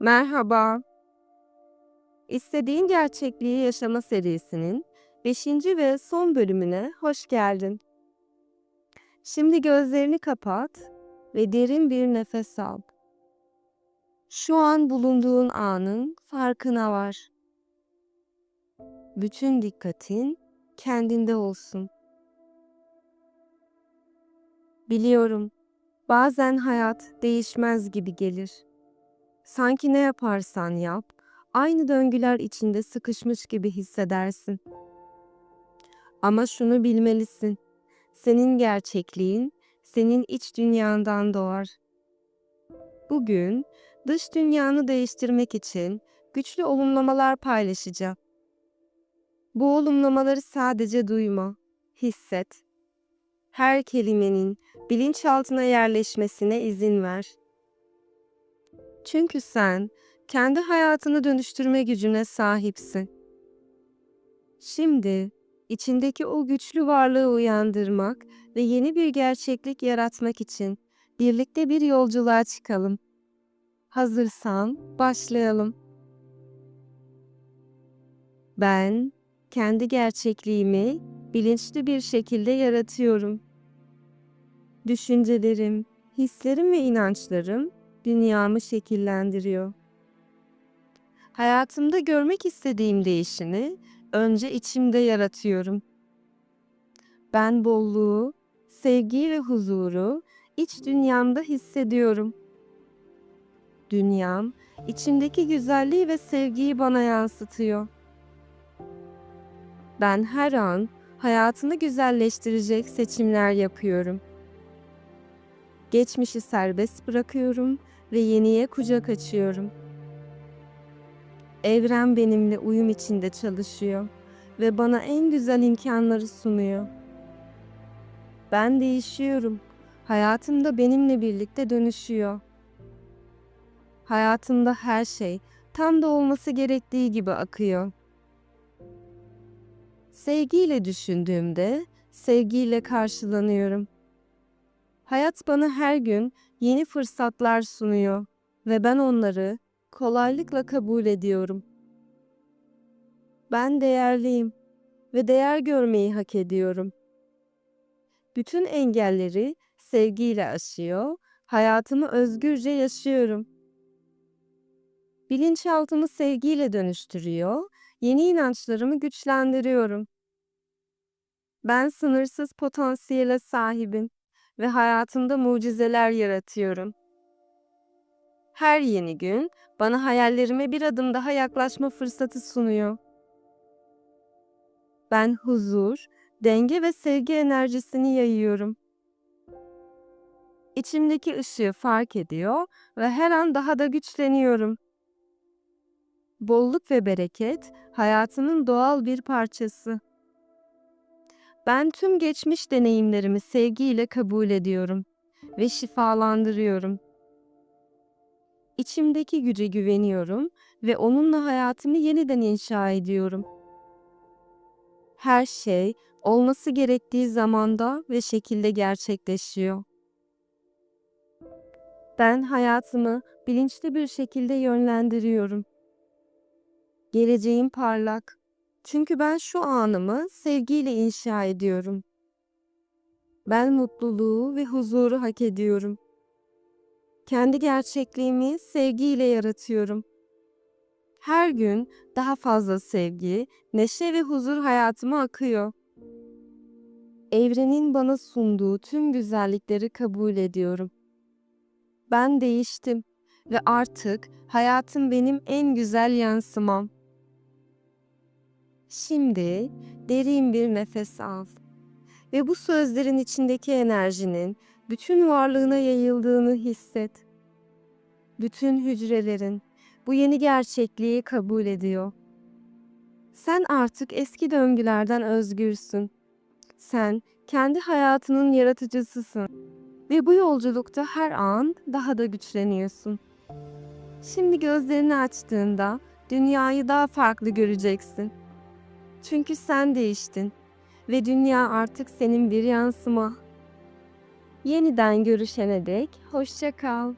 Merhaba. İstediğin Gerçekliği Yaşama serisinin 5. ve son bölümüne hoş geldin. Şimdi gözlerini kapat ve derin bir nefes al. Şu an bulunduğun anın farkına var. Bütün dikkatin kendinde olsun. Biliyorum, bazen hayat değişmez gibi gelir. Sanki ne yaparsan yap, aynı döngüler içinde sıkışmış gibi hissedersin. Ama şunu bilmelisin. Senin gerçekliğin senin iç dünyandan doğar. Bugün dış dünyanı değiştirmek için güçlü olumlamalar paylaşacağım. Bu olumlamaları sadece duyma, hisset. Her kelimenin bilinçaltına yerleşmesine izin ver. Çünkü sen kendi hayatını dönüştürme gücüne sahipsin. Şimdi içindeki o güçlü varlığı uyandırmak ve yeni bir gerçeklik yaratmak için birlikte bir yolculuğa çıkalım. Hazırsan başlayalım. Ben kendi gerçekliğimi bilinçli bir şekilde yaratıyorum. Düşüncelerim, hislerim ve inançlarım dünyamı şekillendiriyor. Hayatımda görmek istediğim değişimi önce içimde yaratıyorum. Ben bolluğu, sevgiyi ve huzuru iç dünyamda hissediyorum. Dünyam içimdeki güzelliği ve sevgiyi bana yansıtıyor. Ben her an hayatını güzelleştirecek seçimler yapıyorum. Geçmişi serbest bırakıyorum ve yeniye kucak açıyorum. Evren benimle uyum içinde çalışıyor ve bana en güzel imkanları sunuyor. Ben değişiyorum. Hayatım da benimle birlikte dönüşüyor. Hayatımda her şey tam da olması gerektiği gibi akıyor. Sevgiyle düşündüğümde sevgiyle karşılanıyorum. Hayat bana her gün yeni fırsatlar sunuyor ve ben onları kolaylıkla kabul ediyorum. Ben değerliyim ve değer görmeyi hak ediyorum. Bütün engelleri sevgiyle aşıyor, hayatımı özgürce yaşıyorum. Bilinçaltımı sevgiyle dönüştürüyor, yeni inançlarımı güçlendiriyorum. Ben sınırsız potansiyele sahibim ve hayatımda mucizeler yaratıyorum. Her yeni gün bana hayallerime bir adım daha yaklaşma fırsatı sunuyor. Ben huzur, denge ve sevgi enerjisini yayıyorum. İçimdeki ışığı fark ediyor ve her an daha da güçleniyorum. Bolluk ve bereket hayatımın doğal bir parçası. Ben tüm geçmiş deneyimlerimi sevgiyle kabul ediyorum ve şifalandırıyorum. İçimdeki güce güveniyorum ve onunla hayatımı yeniden inşa ediyorum. Her şey olması gerektiği zamanda ve şekilde gerçekleşiyor. Ben hayatımı bilinçli bir şekilde yönlendiriyorum. Geleceğim parlak. Çünkü ben şu anımı sevgiyle inşa ediyorum. Ben mutluluğu ve huzuru hak ediyorum. Kendi gerçekliğimi sevgiyle yaratıyorum. Her gün daha fazla sevgi, neşe ve huzur hayatıma akıyor. Evrenin bana sunduğu tüm güzellikleri kabul ediyorum. Ben değiştim ve artık hayatım benim en güzel yansımam. Şimdi derin bir nefes al ve bu sözlerin içindeki enerjinin bütün varlığına yayıldığını hisset. Bütün hücrelerin bu yeni gerçekliği kabul ediyor. Sen artık eski döngülerden özgürsün. Sen kendi hayatının yaratıcısısın ve bu yolculukta her an daha da güçleniyorsun. Şimdi gözlerini açtığında dünyayı daha farklı göreceksin. Çünkü sen değiştin ve dünya artık senin bir yansıma. Yeniden görüşene dek hoşça kal.